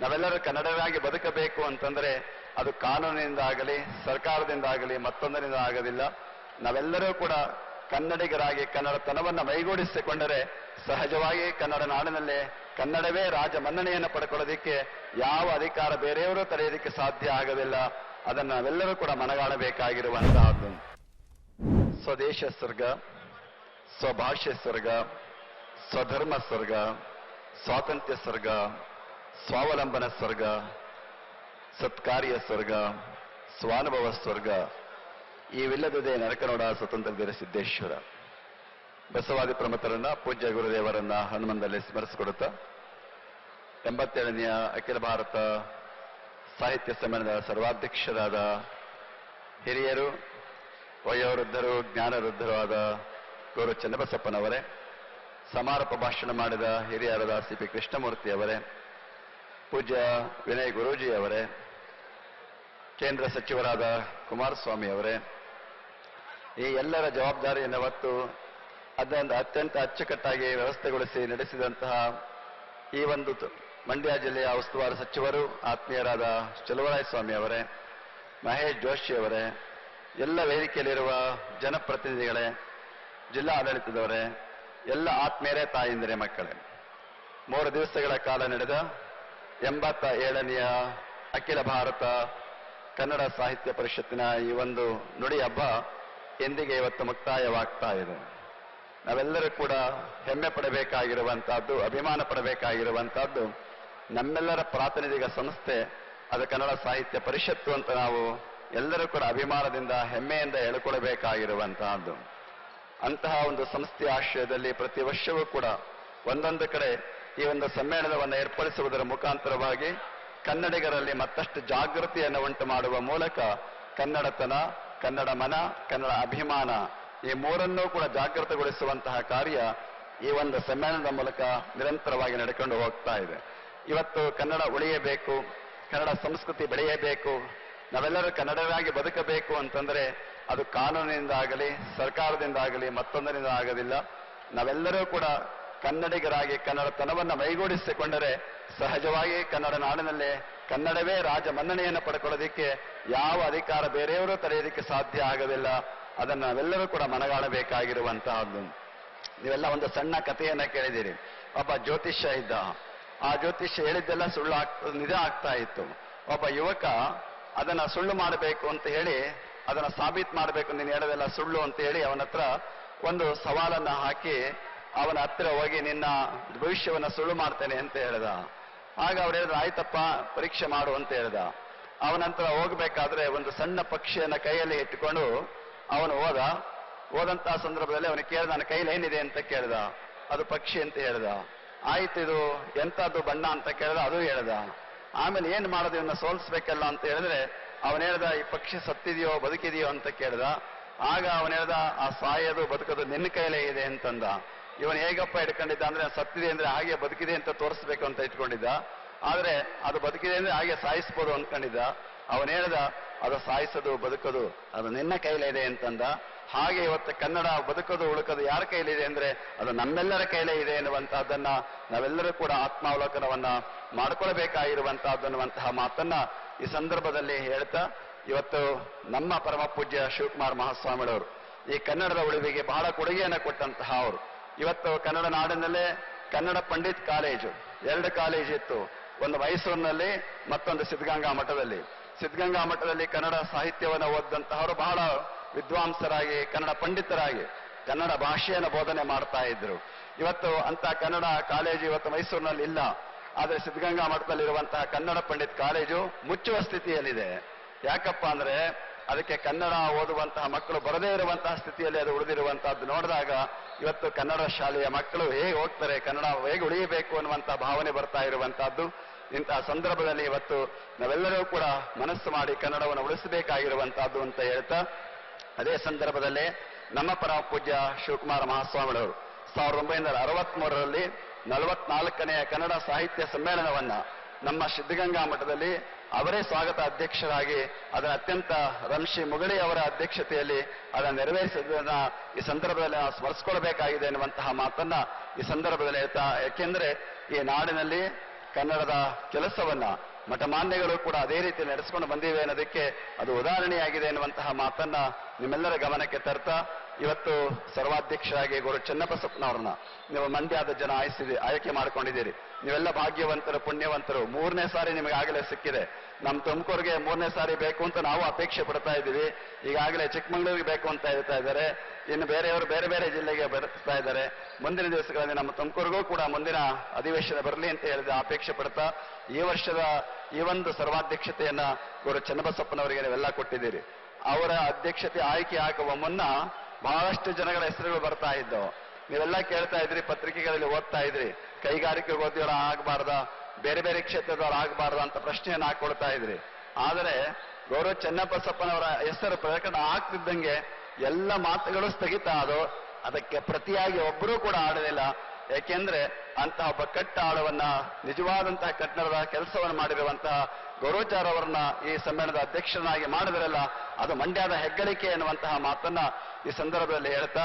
ನಾವೆಲ್ಲರೂ ಕನ್ನಡವಾಗಿ ಬದುಕಬೇಕು ಅಂತಂದ್ರೆ ಅದು ಕಾನೂನಿನಿಂದ ಆಗಲಿ ಸರ್ಕಾರದಿಂದ ಆಗಲಿ ಮತ್ತೊಂದರಿಂದ ಆಗೋದಿಲ್ಲ. ನಾವೆಲ್ಲರೂ ಕೂಡ ಕನ್ನಡಿಗರಾಗಿ ಕನ್ನಡತನವನ್ನು ಮೈಗೂಡಿಸಿಕೊಂಡರೆ ಸಹಜವಾಗಿ ಕನ್ನಡ ನಾಡಿನಲ್ಲೇ ಕನ್ನಡವೇ ರಾಜ ಮನ್ನಣೆಯನ್ನು ಪಡ್ಕೊಳ್ಳೋದಿಕ್ಕೆ ಯಾವ ಅಧಿಕಾರ ಬೇರೆಯವರು ತಡೆಯೋದಿಕ್ಕೆ ಸಾಧ್ಯ ಆಗೋದಿಲ್ಲ. ಅದನ್ನು ನಾವೆಲ್ಲರೂ ಕೂಡ ಮನಗಾಣಬೇಕಾಗಿರುವಂತಹದ್ದು. ಸ್ವದೇಶ ಸ್ವರ್ಗ, ಸ್ವಭಾಷೆ ಸ್ವರ್ಗ, ಸ್ವಧರ್ಮ ಸ್ವರ್ಗ, ಸ್ವಾತಂತ್ರ್ಯ ಸ್ವರ್ಗ ಸ್ವಾವಲಂಬನ ಸ್ವರ್ಗ, ಸತ್ಕಾರ್ಯ ಸ್ವರ್ಗ, ಸ್ವಾನುಭವ ಸ್ವರ್ಗ, ಇವಿಲ್ಲದದೇ ನರಕನೋಡ ಸ್ವತಂತ್ರ ವೀರ ಸಿದ್ದೇಶ್ವರ. ಬಸವಾದಿ ಪ್ರಮುಖರನ್ನ, ಪೂಜ್ಯ ಗುರುದೇವರನ್ನ ಹನುಮಂದಲ್ಲಿ ಸ್ಮರಿಸಿಕೊಡುತ್ತಾ ಎಂಬತ್ತೇಳನೆಯ ಅಖಿಲ ಭಾರತ ಸಾಹಿತ್ಯ ಸಮ್ಮೇಳನದ ಸರ್ವಾಧ್ಯಕ್ಷರಾದ ಹಿರಿಯರು, ವಯೋವೃದ್ಧರು, ಜ್ಞಾನವೃದ್ಧರು ಆದ ಗೌರವ ಚನ್ನಬಸಪ್ಪನವರೇ, ಸಮಾರೋಪ ಭಾಷಣ ಮಾಡಿದ ಹಿರಿಯರಾದ ಸಿ ಪಿ ಕೃಷ್ಣಮೂರ್ತಿ ಅವರೇ ಪೂಜ್ಯ ವಿನಯ್ ಗುರೂಜಿ ಅವರೇ, ಕೇಂದ್ರ ಸಚಿವರಾದ ಕುಮಾರಸ್ವಾಮಿ ಅವರೇ, ಈ ಎಲ್ಲರ ಜವಾಬ್ದಾರಿಯನ್ನು ಹೊತ್ತು ಅದನ್ನು ಅತ್ಯಂತ ಅಚ್ಚುಕಟ್ಟಾಗಿ ವ್ಯವಸ್ಥೆಗೊಳಿಸಿ ನಡೆಸಿದಂತಹ ಈ ಒಂದು ಮಂಡ್ಯ ಜಿಲ್ಲೆಯ ಉಸ್ತುವಾರಿ ಸಚಿವರು, ಆತ್ಮೀಯರಾದ ಚಲುವರಾಯಸ್ವಾಮಿ ಅವರೇ, ಮಹೇಶ್ ಜೋಶಿ ಅವರೇ, ಎಲ್ಲ ವೇದಿಕೆಯಲ್ಲಿರುವ ಜನಪ್ರತಿನಿಧಿಗಳೇ, ಜಿಲ್ಲಾ ಆಡಳಿತದವರೇ, ಎಲ್ಲ ಆತ್ಮೀಯರೇ, ತಾಯಿಂದರೆ, ಮಕ್ಕಳೇ. ಮೂರು ದಿವಸಗಳ ಕಾಲ ನಡೆದ ಎಂಬತ್ತ ಏಳನೆಯ ಅಖಿಲ ಭಾರತ ಕನ್ನಡ ಸಾಹಿತ್ಯ ಪರಿಷತ್ತಿನ ಈ ಒಂದು ನುಡಿ ಹಬ್ಬ ಎಂದಿಗೆ ಇವತ್ತು ಮುಕ್ತಾಯವಾಗ್ತಾ ಇದೆ. ನಾವೆಲ್ಲರೂ ಕೂಡ ಹೆಮ್ಮೆ ಪಡಬೇಕಾಗಿರುವಂತಹದ್ದು, ಅಭಿಮಾನ ಪಡಬೇಕಾಗಿರುವಂತಹದ್ದು, ನಮ್ಮೆಲ್ಲರ ಪ್ರಾತಿನಿಧಿಕ ಸಂಸ್ಥೆ, ಅದು ಕನ್ನಡ ಸಾಹಿತ್ಯ ಪರಿಷತ್ತು ಅಂತ ನಾವು ಎಲ್ಲರೂ ಕೂಡ ಅಭಿಮಾನದಿಂದ, ಹೆಮ್ಮೆಯಿಂದ ಹೇಳಿಕೊಳ್ಳಬೇಕಾಗಿರುವಂತಹದ್ದು ಅಂತಹ ಒಂದು ಸಂಸ್ಥೆಯ ಆಶ್ರಯದಲ್ಲಿ ಪ್ರತಿ ವರ್ಷವೂ ಕೂಡ ಒಂದೊಂದು ಕಡೆ ಈ ಒಂದು ಸಮ್ಮೇಳನವನ್ನು ಏರ್ಪಡಿಸುವುದರ ಮುಖಾಂತರವಾಗಿ ಕನ್ನಡಿಗರಲ್ಲಿ ಮತ್ತಷ್ಟು ಜಾಗೃತಿಯನ್ನು ಉಂಟು ಮಾಡುವ ಮೂಲಕ ಕನ್ನಡತನ, ಕನ್ನಡ ಮನ, ಕನ್ನಡ ಅಭಿಮಾನ ಈ ಮೂರನ್ನೂ ಕೂಡ ಜಾಗೃತಗೊಳಿಸುವಂತಹ ಕಾರ್ಯ ಈ ಒಂದು ಸಮ್ಮೇಳನದ ಮೂಲಕ ನಿರಂತರವಾಗಿ ನಡೆಕೊಂಡು ಹೋಗ್ತಾ ಇದೆ. ಇವತ್ತು ಕನ್ನಡ ಉಳಿಯಬೇಕು, ಕನ್ನಡ ಸಂಸ್ಕೃತಿ ಬೆಳೆಯಬೇಕು, ನಾವೆಲ್ಲರೂ ಕನ್ನಡರಾಗಿ ಬದುಕಬೇಕು ಅಂತಂದ್ರೆ ಅದು ಕಾನೂನಿನಿಂದ ಆಗಲಿ ಸರ್ಕಾರದಿಂದ ಆಗಲಿ ಮತ್ತೊಂದರಿಂದ ಆಗೋದಿಲ್ಲ. ನಾವೆಲ್ಲರೂ ಕೂಡ ಕನ್ನಡಿಗರಾಗಿ ಕನ್ನಡತನವನ್ನು ಮೈಗೂಡಿಸಿಕೊಂಡರೆ ಸಹಜವಾಗಿ ಕನ್ನಡ ನಾಡಿನಲ್ಲೇ ಕನ್ನಡವೇ ರಾಜ ಮನ್ನಣೆಯನ್ನು ಪಡ್ಕೊಳ್ಳೋದಿಕ್ಕೆ ಯಾವ ಅಧಿಕಾರ ಬೇರೆಯವರು ತಡೆಯೋದಿಕ್ಕೆ ಸಾಧ್ಯ ಆಗೋದಿಲ್ಲ. ಅದನ್ನು ನಾವೆಲ್ಲರೂ ಕೂಡ ಮನಗಾಣಬೇಕಾಗಿರುವಂತಹದ್ದು. ನೀವೆಲ್ಲ ಒಂದು ಸಣ್ಣ ಕಥೆಯನ್ನ ಕೇಳಿದಿರಿ ಒಬ್ಬ ಜ್ಯೋತಿಷ್ಯ ಇದ್ದ. ಆ ಜ್ಯೋತಿಷ್ಯ ಹೇಳಿದ್ದೆಲ್ಲ ಸುಳ್ಳು ಆಗ್ತ ನಿಜ ಆಗ್ತಾ ಇತ್ತು. ಒಬ್ಬ ಯುವಕ ಅದನ್ನ ಸುಳ್ಳು ಮಾಡಬೇಕು ಅಂತ ಹೇಳಿ, ಅದನ್ನ ಸಾಬೀತ್ ಮಾಡಬೇಕು ನೀನು ಹೇಳೋದೆಲ್ಲ ಸುಳ್ಳು ಅಂತ ಹೇಳಿ ಅವನತ್ರ ಒಂದು ಸವಾಲನ್ನ ಹಾಕಿ ಅವನ ಹತ್ತಿರ ಹೋಗಿ ನಿನ್ನ ಭವಿಷ್ಯವನ್ನ ಸುಳ್ಳು ಮಾಡ್ತೇನೆ ಅಂತ ಹೇಳಿದ. ಆಗ ಅವ್ರು ಹೇಳಿದ್ರು, ಆಯ್ತಪ್ಪ, ಪರೀಕ್ಷೆ ಮಾಡು ಅಂತ ಹೇಳ್ದ. ಅವನಂತರ ಹೋಗ್ಬೇಕಾದ್ರೆ ಒಂದು ಸಣ್ಣ ಪಕ್ಷಿಯನ್ನ ಕೈಯಲ್ಲಿ ಇಟ್ಟುಕೊಂಡು ಅವನು ಹೋದ. ಹೋದಂತಹ ಸಂದರ್ಭದಲ್ಲಿ ಅವನು ಕೇಳಿದ, ನನ್ನ ಕೈಲಿ ಏನಿದೆ? ಅಂತ ಕೇಳ್ದ. ಅದು ಪಕ್ಷಿ ಅಂತ ಹೇಳ್ದ. ಆಯ್ತು ಇದು ಎಂತದ್ದು ಬಣ್ಣ ಅಂತ ಕೇಳಿದ, ಅದು ಹೇಳ್ದ. ಆಮೇಲೆ ಏನ್ ಮಾಡೋದು ಇವನ್ನ ಸೋಲಿಸ್ಬೇಕಲ್ಲ? ಅಂತ ಹೇಳಿದ್ರೆ ಅವನ್ ಹೇಳ್ದ, ಈ ಪಕ್ಷಿ ಸತ್ತಿದೆಯೋ, ಬದುಕಿದೆಯೋ? ಅಂತ ಕೇಳ್ದ. ಆಗ ಅವನು ಹೇಳ್ದ, ಆ ಸಾಯೋದು, ಬದುಕೋದು ನಿನ್ನ ಕೈಲೇ ಇದೆ ಅಂತಂದ. ಇವನ್ ಹೇಗಪ್ಪ ಇಟ್ಕೊಂಡಿದ್ದ ಅಂದ್ರೆ ಸತ್ತಿದೆ ಅಂದ್ರೆ ಹಾಗೆ ಬದುಕಿದೆ ಅಂತ ತೋರಿಸ್ಬೇಕು ಅಂತ ಇಟ್ಕೊಂಡಿದ್ದ. ಆದ್ರೆ ಅದು ಬದುಕಿದೆ ಅಂದ್ರೆ ಹಾಗೆ ಸಾಯಿಸ್ಬೋದು ಅನ್ಕೊಂಡಿದ್ದ. ಅವನ್ ಹೇಳ್ದ, ಅದು ಸಾಯಿಸೋದು, ಬದುಕೋದು, ಅದು ನಿನ್ನ ಕೈಲಿದೆ ಅಂತಂದ. ಹಾಗೆ ಇವತ್ತು ಕನ್ನಡ ಬದುಕೋದು, ಉಳುಕೋದು ಯಾರ ಕೈಲಿದೆ ಅಂದ್ರೆ ಅದು ನಮ್ಮೆಲ್ಲರ ಕೈಲೇ ಇದೆ ಎನ್ನುವಂತಹದ್ದನ್ನ ನಾವೆಲ್ಲರೂ ಕೂಡ ಆತ್ಮಾವಲೋಕನವನ್ನ ಮಾಡ್ಕೊಳ್ಬೇಕಾಗಿರುವಂತಹದ್ದನ್ನುವಂತಹ ಮಾತನ್ನ ಈ ಸಂದರ್ಭದಲ್ಲಿ ಹೇಳ್ತಾ, ಇವತ್ತು ನಮ್ಮ ಪರಮ ಪೂಜ್ಯ ಶಿವಕುಮಾರ್ ಮಹಾಸ್ವಾಮಿಗಳವರು ಈ ಕನ್ನಡದ ಉಳಿವಿಗೆ ಬಹಳ ಕೊಡುಗೆಯನ್ನು ಕೊಟ್ಟಂತಹ ಅವರು. ಇವತ್ತು ಕನ್ನಡ ನಾಡಿನಲ್ಲೇ ಕನ್ನಡ ಪಂಡಿತ್ ಕಾಲೇಜು. ಎರಡು ಕಾಲೇಜ್ ಇತ್ತು. ಒಂದು ಮೈಸೂರಿನಲ್ಲಿ, ಮತ್ತೊಂದು ಸಿದ್ಧಗಂಗಾ ಮಠದಲ್ಲಿ. ಸಿದ್ಧಗಂಗಾ ಮಠದಲ್ಲಿ ಕನ್ನಡ ಸಾಹಿತ್ಯವನ್ನು ಓದಿದಂತಹವರು ಬಹಳ ವಿದ್ವಾಂಸರಾಗಿ, ಕನ್ನಡ ಪಂಡಿತರಾಗಿ, ಕನ್ನಡ ಭಾಷೆಯನ್ನು ಬೋಧನೆ ಮಾಡ್ತಾ ಇದ್ರು. ಇವತ್ತು ಅಂತ ಕನ್ನಡ ಕಾಲೇಜು ಇವತ್ತು ಮೈಸೂರಿನಲ್ಲಿ ಇಲ್ಲ. ಆದರೆ ಸಿದ್ಧಗಂಗಾ ಮಠದಲ್ಲಿರುವಂತಹ ಕನ್ನಡ ಪಂಡಿತ್ ಕಾಲೇಜು ಮುಚ್ಚುವ ಸ್ಥಿತಿಯಲ್ಲಿದೆ. ಯಾಕಪ್ಪ ಅಂದ್ರೆ ಅದಕ್ಕೆ ಕನ್ನಡ ಓದುವಂತಹ ಮಕ್ಕಳು ಬರದೇ ಇರುವಂತಹ ಸ್ಥಿತಿಯಲ್ಲಿ ಅದು ಉಳಿದಿರುವಂತಹದ್ದು ನೋಡಿದಾಗ ಇವತ್ತು ಕನ್ನಡ ಶಾಲೆಯ ಮಕ್ಕಳು ಹೇಗೆ ಹೋಗ್ತಾರೆ, ಕನ್ನಡ ಹೇಗೆ ಉಳಿಯಬೇಕು ಅನ್ನುವಂತಹ ಭಾವನೆ ಬರ್ತಾ ಇರುವಂತಹದ್ದು. ಇಂತಹ ಸಂದರ್ಭದಲ್ಲಿ ಇವತ್ತು ನಾವೆಲ್ಲರೂ ಕೂಡ ಮನಸ್ಸು ಮಾಡಿ ಕನ್ನಡವನ್ನು ಉಳಿಸಬೇಕಾಗಿರುವಂತಹದ್ದು ಅಂತ ಹೇಳ್ತಾ, ಅದೇ ಸಂದರ್ಭದಲ್ಲಿ ನಮ್ಮ ಪರ ಪೂಜ್ಯ ಶಿವಕುಮಾರ ಮಹಾಸ್ವಾಮಿಗಳವರು ಸಾವಿರದ ಒಂಬೈನೂರ ಅರವತ್ಮೂರರಲ್ಲಿ ನಲವತ್ನಾಲ್ಕನೆಯ ಕನ್ನಡ ಸಾಹಿತ್ಯ ಸಮ್ಮೇಳನವನ್ನ ನಮ್ಮ ಸಿದ್ಧಗಂಗಾ ಮಠದಲ್ಲಿ ಅವರೇ ಸ್ವಾಗತ ಅಧ್ಯಕ್ಷರಾಗಿ ಅದರ ಅತ್ಯಂತ ರಂಶಿ ಮುಗಳಿ ಅವರ ಅಧ್ಯಕ್ಷತೆಯಲ್ಲಿ ಅದನ್ನು ನೆರವೇರಿಸಿದ ಈ ಸಂದರ್ಭದಲ್ಲಿ ನಾವು ಸ್ಮರಿಸಿಕೊಳ್ಬೇಕಾಗಿದೆ ಎನ್ನುವಂತಹ ಮಾತನ್ನ ಈ ಸಂದರ್ಭದಲ್ಲಿ ಹೇಳ್ತಾ, ಯಾಕೆಂದ್ರೆ ಈ ನಾಡಿನಲ್ಲಿ ಕನ್ನಡದ ಕೆಲಸವನ್ನ ಮಠಮಾನ್ಯಗಳು ಕೂಡ ಅದೇ ರೀತಿ ನಡೆಸಿಕೊಂಡು ಬಂದಿವೆ ಅನ್ನೋದಕ್ಕೆ ಅದು ಉದಾಹರಣೆಯಾಗಿದೆ ಎನ್ನುವಂತಹ ಮಾತನ್ನ ನಿಮ್ಮೆಲ್ಲರ ಗಮನಕ್ಕೆ ತರ್ತಾ ಇವತ್ತು ಸರ್ವಾಧ್ಯಕ್ಷರಾಗಿ ಗುರು ಚನ್ನಬಸಪ್ಪನವ್ರನ್ನ ನೀವು ಮಂಡ್ಯದ ಜನ ಆಯ್ಸಿದಿ, ಆಯ್ಕೆ ಮಾಡ್ಕೊಂಡಿದ್ದೀರಿ. ನೀವೆಲ್ಲ ಭಾಗ್ಯವಂತರು, ಪುಣ್ಯವಂತರು. ಮೂರನೇ ಸಾರಿ ನಿಮಗೆ ಆಗಲೇ ಸಿಕ್ಕಿದೆ. ನಮ್ಮ ತುಮಕೂರಿಗೆ ಮೂರನೇ ಸಾರಿ ಬೇಕು ಅಂತ ನಾವು ಅಪೇಕ್ಷೆ ಪಡ್ತಾ ಇದ್ದೀವಿ. ಈಗಾಗಲೇ ಚಿಕ್ಕಮಗಳೂರಿಗೆ ಬೇಕು ಅಂತ ಹೇಳ್ತಾ ಇದ್ದಾರೆ. ಇನ್ನು ಬೇರೆಯವರು ಬೇರೆ ಬೇರೆ ಜಿಲ್ಲೆಗೆ ಬರ್ತಾ ಇದ್ದಾರೆ. ಮುಂದಿನ ದಿವಸಗಳಲ್ಲಿ ನಮ್ಮ ತುಮಕೂರಿಗೂ ಕೂಡ ಮುಂದಿನ ಅಧಿವೇಶನ ಬರಲಿ ಅಂತ ಹೇಳಿದ ಅಪೇಕ್ಷೆ ಪಡ್ತಾ ಈ ವರ್ಷದ ಈ ಒಂದು ಸರ್ವಾಧ್ಯಕ್ಷತೆಯನ್ನ ಗುರು ಚನ್ನಬಸಪ್ಪನವರಿಗೆ ನೀವೆಲ್ಲ ಕೊಟ್ಟಿದ್ದೀರಿ. ಅವರ ಅಧ್ಯಕ್ಷತೆ ಆಯ್ಕೆ ಆಗುವ ಮುನ್ನ ಬಹಳಷ್ಟು ಜನಗಳ ಹೆಸರುಗಳು ಬರ್ತಾ ಇದ್ದವು. ನೀವೆಲ್ಲ ಕೇಳ್ತಾ ಇದ್ರಿ, ಪತ್ರಿಕೆಗಳಲ್ಲಿ ಓದ್ತಾ ಇದ್ರಿ. ಕೈಗಾರಿಕೆ ಓದಿಯವರ ಆಗಬಾರ್ದ, ಬೇರೆ ಬೇರೆ ಕ್ಷೇತ್ರದವ್ರು ಆಗಬಾರ್ದ ಅಂತ ಪ್ರಶ್ನೆಯನ್ನು ಹಾಕೊಳ್ತಾ ಇದ್ರಿ. ಆದರೆ ಗೌರವ ಚನ್ನಬಸಪ್ಪನವರ ಹೆಸರು ಪ್ರಕಟ ಆಗ್ತಿದ್ದಂಗೆ ಎಲ್ಲ ಮಾತುಗಳು ಸ್ಥಗಿತ ಆದವು. ಅದಕ್ಕೆ ಪ್ರತಿಯಾಗಿ ಒಬ್ಬರೂ ಕೂಡ ಆಡಲಿಲ್ಲ. ಯಾಕೆಂದ್ರೆ ಅಂತಹ ಒಬ್ಬ ಕಟ್ಟ ಆಳವನ್ನ ನಿಜವಾದಂತಹ ಕಟ್ಟಡದ ಕೆಲಸವನ್ನು ಮಾಡಿರುವಂತಹ ಗೌರವಚಾರ್ ಅವರನ್ನ ಈ ಸಮ್ಮೇಳನದ ಅಧ್ಯಕ್ಷರನ್ನಾಗಿ ಮಾಡಿದ್ರಲ್ಲ, ಅದು ಮಂಡ್ಯದ ಹೆಗ್ಗಳಿಕೆ ಎನ್ನುವಂತಹ ಮಾತನ್ನ ಈ ಸಂದರ್ಭದಲ್ಲಿ ಹೇಳ್ತಾ,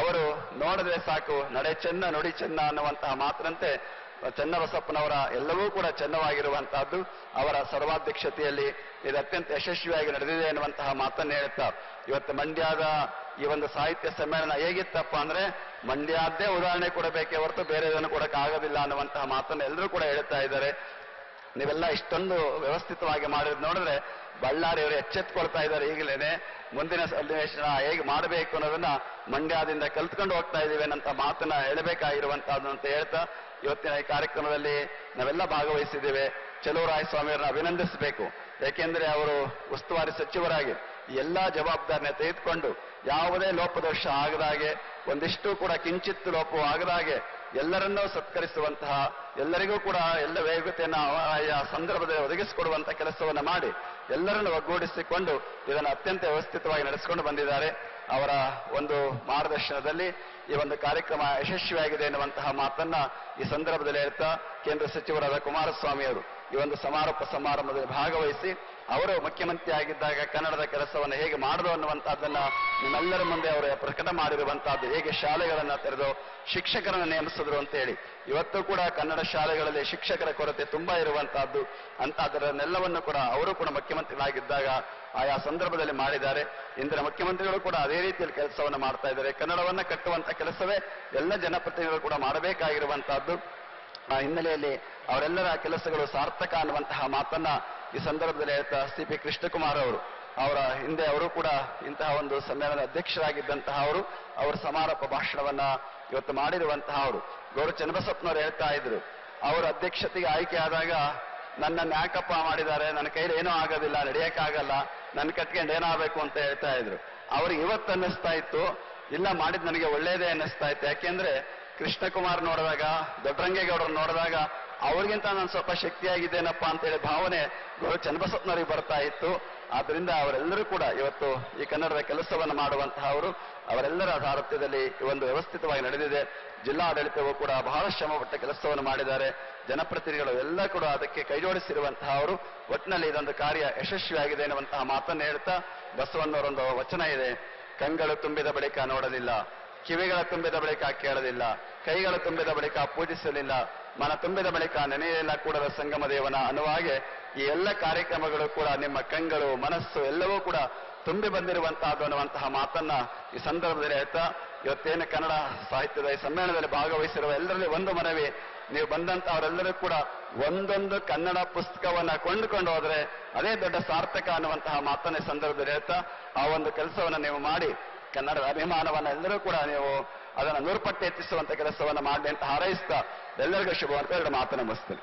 ಅವರು ನೋಡಿದ್ರೆ ಸಾಕು, ನಡೆ ಚೆನ್ನ, ನುಡಿ ಚೆನ್ನ ಅನ್ನುವಂತಹ ಮಾತಿನಂತೆ ಚನ್ನಬಸಪ್ಪನವರ ಎಲ್ಲವೂ ಕೂಡ ಚೆನ್ನವಾಗಿರುವಂತಹದ್ದು, ಅವರ ಸರ್ವಾಧ್ಯಕ್ಷತೆಯಲ್ಲಿ ಇದು ಅತ್ಯಂತ ಯಶಸ್ವಿಯಾಗಿ ನಡೆದಿದೆ ಎನ್ನುವಂತಹ ಮಾತನ್ನು ಹೇಳ್ತಾ, ಇವತ್ತು ಮಂಡ್ಯದ ಈ ಒಂದು ಸಾಹಿತ್ಯ ಸಮ್ಮೇಳನ ಹೇಗಿತ್ತಪ್ಪ ಅಂದ್ರೆ ಮಂಡ್ಯದ್ದೇ ಉದಾಹರಣೆ ಕೊಡಬೇಕೇ ಹೊರತು ಬೇರೆ ಇದನ್ನು ಕೊಡಕ್ಕೆ ಆಗೋದಿಲ್ಲ ಅನ್ನುವಂತಹ ಮಾತನ್ನು ಎಲ್ಲರೂ ಕೂಡ ಹೇಳ್ತಾ ಇದ್ದಾರೆ. ನೀವೆಲ್ಲ ಇಷ್ಟೊಂದು ವ್ಯವಸ್ಥಿತವಾಗಿ ಮಾಡಿದ್ ನೋಡಿದ್ರೆ ಬಳ್ಳಾರಿಯವರು ಎಚ್ಚೆತ್ಕೊಳ್ತಾ ಇದ್ದಾರೆ ಈಗಲೇನೆ ಮುಂದಿನ ಸನ್ನಿವೇಶನ ಹೇಗೆ ಮಾಡಬೇಕು ಅನ್ನೋದನ್ನ ಮಂಡ್ಯದಿಂದ ಕಲ್ತ್ಕೊಂಡು ಹೋಗ್ತಾ ಇದ್ದೀವಿ ಅನ್ನಂತ ಮಾತನ್ನ ಹೇಳಬೇಕಾಗಿರುವಂತಹದ್ದು ಅಂತ ಹೇಳ್ತಾ ಇವತ್ತಿನ ಈ ಕಾರ್ಯಕ್ರಮದಲ್ಲಿ ನಾವೆಲ್ಲ ಭಾಗವಹಿಸಿದ್ದೇವೆ. ಚಲುವರಾಯ ಸ್ವಾಮಿಯವರನ್ನ ಅಭಿನಂದಿಸಬೇಕು. ಯಾಕೆಂದ್ರೆ ಅವರು ಉಸ್ತುವಾರಿ ಸಚಿವರಾಗಿ ಎಲ್ಲಾ ಜವಾಬ್ದಾರಿನ ತೆಗೆದುಕೊಂಡು ಯಾವುದೇ ಲೋಪದೋಷ ಆಗದಾಗೆ ಒಂದಿಷ್ಟು ಕೂಡ ಕಿಂಚಿತ್ತು ಲೋಪವು ಆಗದಾಗೆ ಎಲ್ಲರನ್ನೂ ಸತ್ಕರಿಸುವಂತಹ, ಎಲ್ಲರಿಗೂ ಕೂಡ ಎಲ್ಲ ವೇಗತೆಯನ್ನು ಆಯಾ ಸಂದರ್ಭದಲ್ಲಿ ಒದಗಿಸಿಕೊಡುವಂತಹ ಕೆಲಸವನ್ನು ಮಾಡಿ ಎಲ್ಲರನ್ನು ಒಗ್ಗೂಡಿಸಿಕೊಂಡು ಇದನ್ನು ಅತ್ಯಂತ ವ್ಯವಸ್ಥಿತವಾಗಿ ನಡೆಸಿಕೊಂಡು ಬಂದಿದ್ದಾರೆ. ಅವರ ಒಂದು ಮಾರ್ಗದರ್ಶನದಲ್ಲಿ ಈ ಒಂದು ಕಾರ್ಯಕ್ರಮ ಯಶಸ್ವಿಯಾಗಿದೆ ಎನ್ನುವಂತಹ ಮಾತನ್ನ ಈ ಸಂದರ್ಭದಲ್ಲಿ ಹೇಳ್ತಾ ಕೇಂದ್ರ ಸಚಿವರಾದ ಕುಮಾರಸ್ವಾಮಿ ಅವರು ಈ ಒಂದು ಸಮಾರೋಪ ಸಮಾರಂಭದಲ್ಲಿ ಭಾಗವಹಿಸಿ ಅವರು ಮುಖ್ಯಮಂತ್ರಿ ಆಗಿದ್ದಾಗ ಕನ್ನಡದ ಕೆಲಸವನ್ನು ಹೇಗೆ ಮಾಡಿದ್ರು ಅನ್ನುವಂತಹದ್ದನ್ನ ನಿಮ್ಮೆಲ್ಲರ ಮುಂದೆ ಅವರು ಪ್ರಕಟ ಮಾಡಿರುವಂತಹದ್ದು ಹೇಗೆ ಶಾಲೆಗಳನ್ನ ತೆರೆದು ಶಿಕ್ಷಕರನ್ನು ನೇಮಿಸಿದ್ರು ಅಂತ ಹೇಳಿ ಇವತ್ತು ಕೂಡ ಕನ್ನಡ ಶಾಲೆಗಳಲ್ಲಿ ಶಿಕ್ಷಕರ ಕೊರತೆ ತುಂಬಾ ಇರುವಂತಹದ್ದು ಅಂತ ಅದರನ್ನೆಲ್ಲವನ್ನು ಕೂಡ ಅವರು ಕೂಡ ಮುಖ್ಯಮಂತ್ರಿಗಳಾಗಿದ್ದಾಗ ಆಯಾ ಸಂದರ್ಭದಲ್ಲಿ ಮಾಡಿದ್ದಾರೆ. ಇಂದಿನ ಮುಖ್ಯಮಂತ್ರಿಗಳು ಕೂಡ ಅದೇ ರೀತಿಯಲ್ಲಿ ಕೆಲಸವನ್ನು ಮಾಡ್ತಾ ಇದ್ದಾರೆ. ಕನ್ನಡವನ್ನ ಕಟ್ಟುವಂತ ಕೆಲಸವೇ ಎಲ್ಲ ಜನಪ್ರತಿನಿಧಿಗಳು ಕೂಡ ಮಾಡಬೇಕಾಗಿರುವಂತಹದ್ದು ಹಿನ್ನೆಲೆಯಲ್ಲಿ ಅವರೆಲ್ಲರ ಕೆಲಸಗಳು ಸಾರ್ಥಕ ಅನ್ನುವಂತಹ ಮಾತನ್ನ ಈ ಸಂದರ್ಭದಲ್ಲಿ ಹೇಳ್ತಾ ಸಿ ಪಿ ಕೃಷ್ಣಕುಮಾರ್ ಅವರು. ಅವರ ಹಿಂದೆ ಅವರು ಕೂಡ ಇಂತಹ ಒಂದು ಸಮ್ಮೇಳನದ ಅಧ್ಯಕ್ಷರಾಗಿದ್ದಂತಹ ಅವರು, ಅವರ ಸಮಾರೋಪ ಭಾಷಣವನ್ನ ಇವತ್ತು ಮಾಡಿರುವಂತಹ ಅವರು. ಗೌರವ ಚನ್ನಬಸಪ್ಪನವರು ಹೇಳ್ತಾ ಇದ್ರು, ಅವರ ಅಧ್ಯಕ್ಷತೆಗೆ ಆಯ್ಕೆ ಆದಾಗ ನನ್ನನ್ನು ಯಾಕಪ್ಪ ಮಾಡಿದ್ದಾರೆ, ನನ್ನ ಕೈಲಿ ಏನೂ ಆಗೋದಿಲ್ಲ, ನಡೆಯಕ್ಕಾಗಲ್ಲ, ನನ್ನ ಕಟ್ಕೊಂಡು ಏನಾಗಬೇಕು ಅಂತ ಹೇಳ್ತಾ ಇದ್ರು. ಅವ್ರಿಗೆ ಇವತ್ತು ಅನ್ನಿಸ್ತಾ ಇತ್ತು, ಇಲ್ಲ ಮಾಡಿದ್ ನನಗೆ ಒಳ್ಳೇದೇ ಅನ್ನಿಸ್ತಾ ಇತ್ತು. ಯಾಕೆಂದ್ರೆ ಕೃಷ್ಣಕುಮಾರ್ ನೋಡಿದಾಗ ದೊಡ್ಡರಂಗೇಗೌಡರು ನೋಡಿದಾಗ, ಅವ್ರಿಗಿಂತ ನಾನು ಸ್ವಲ್ಪ ಶಕ್ತಿಯಾಗಿದ್ದೇನಪ್ಪ ಅಂತೇಳಿ ಭಾವನೆ ಗೌರವ ಚನ್ನಬಸಪ್ಪನವರಿಗೆ ಬರ್ತಾ ಇತ್ತು. ಆದ್ದರಿಂದ ಅವರೆಲ್ಲರೂ ಕೂಡ ಇವತ್ತು ಈ ಕನ್ನಡದ ಕೆಲಸವನ್ನು ಮಾಡುವಂತಹ ಅವರು, ಅವರೆಲ್ಲರ ಸಾರಥ್ಯದಲ್ಲಿ ಒಂದು ವ್ಯವಸ್ಥಿತವಾಗಿ ನಡೆದಿದೆ. ಜಿಲ್ಲಾಡಳಿತವೂ ಕೂಡ ಬಹಳ ಶ್ರಮಪಟ್ಟ ಕೆಲಸವನ್ನು ಮಾಡಿದ್ದಾರೆ. ಜನಪ್ರತಿನಿಧಿಗಳು ಎಲ್ಲ ಕೂಡ ಅದಕ್ಕೆ ಕೈಜೋಡಿಸಿರುವಂತಹ ಅವರು ಒಟ್ಟಿನಲ್ಲಿ ಇದೊಂದು ಕಾರ್ಯ ಯಶಸ್ವಿಯಾಗಿದೆ ಎನ್ನುವಂತಹ ಮಾತನ್ನು ಹೇಳ್ತಾ ಬಸವಣ್ಣವರೊಂದು ವಚನ ಇದೆ. ಕಂಗಳು ತುಂಬಿದ ಬಳಿಕ ನೋಡಲಿಲ್ಲ ಕಿವಿಗಳ ತುಂಬಿದ ಬಳಿಕ ಕೇಳಲಿಲ್ಲ, ಕೈಗಳ ತುಂಬಿದ ಬಳಿಕ ಪೂಜಿಸಲಿಲ್ಲ, ಮನ ತುಂಬಿದ ಬಳಿಕ ನೆನೆಯಲಿಲ್ಲ ಕೂಡದ ಸಂಗಮ ದೇವನ ಅನ್ನುವ ಹಾಗೆ ಈ ಎಲ್ಲ ಕಾರ್ಯಕ್ರಮಗಳು ಕೂಡ ನಿಮ್ಮ ಕಂಗಳು ಮನಸ್ಸು ಎಲ್ಲವೂ ಕೂಡ ತುಂಬಿ ಬಂದಿರುವಂತಹದ್ದು ಅನ್ನುವಂತಹ ಮಾತನ್ನ ಈ ಸಂದರ್ಭದಲ್ಲಿ ಹೇಳ್ತಾ, ಇವತ್ತೇನು ಕನ್ನಡ ಸಾಹಿತ್ಯದ ಈ ಸಮ್ಮೇಳನದಲ್ಲಿ ಭಾಗವಹಿಸಿರುವ ಎಲ್ಲರಲ್ಲಿ ಒಂದು ಮನವಿ, ನೀವು ಬಂದಂತಹವರೆಲ್ಲರೂ ಕೂಡ ಒಂದೊಂದು ಕನ್ನಡ ಪುಸ್ತಕವನ್ನ ಕೊಂಡುಕೊಂಡು ಹೋದ್ರೆ ಅದೇ ದೊಡ್ಡ ಸಾರ್ಥಕ ಅನ್ನುವಂತಹ ಮಾತನ್ನ ಸಂದರ್ಭದಲ್ಲಿ ಹೇಳ್ತಾ, ಆ ಒಂದು ಕೆಲಸವನ್ನ ನೀವು ಮಾಡಿ ಕನ್ನಡದ ಅಭಿಮಾನವನ್ನ ಎಲ್ಲರೂ ಕೂಡ ನೀವು ಅದನ್ನು ನೂರ್ಪಟ್ಟು ಹೆಚ್ಚಿಸುವಂತ ಕೆಲಸವನ್ನು ಮಾಡಿ ಅಂತ ಹಾರೈಸ್ತಾ ಎಲ್ಲರಿಗೂ ಶುಭವಂತ ಎರಡು ಮಾತನ್ನು ಮುಗಿಸ್ತೀನಿ.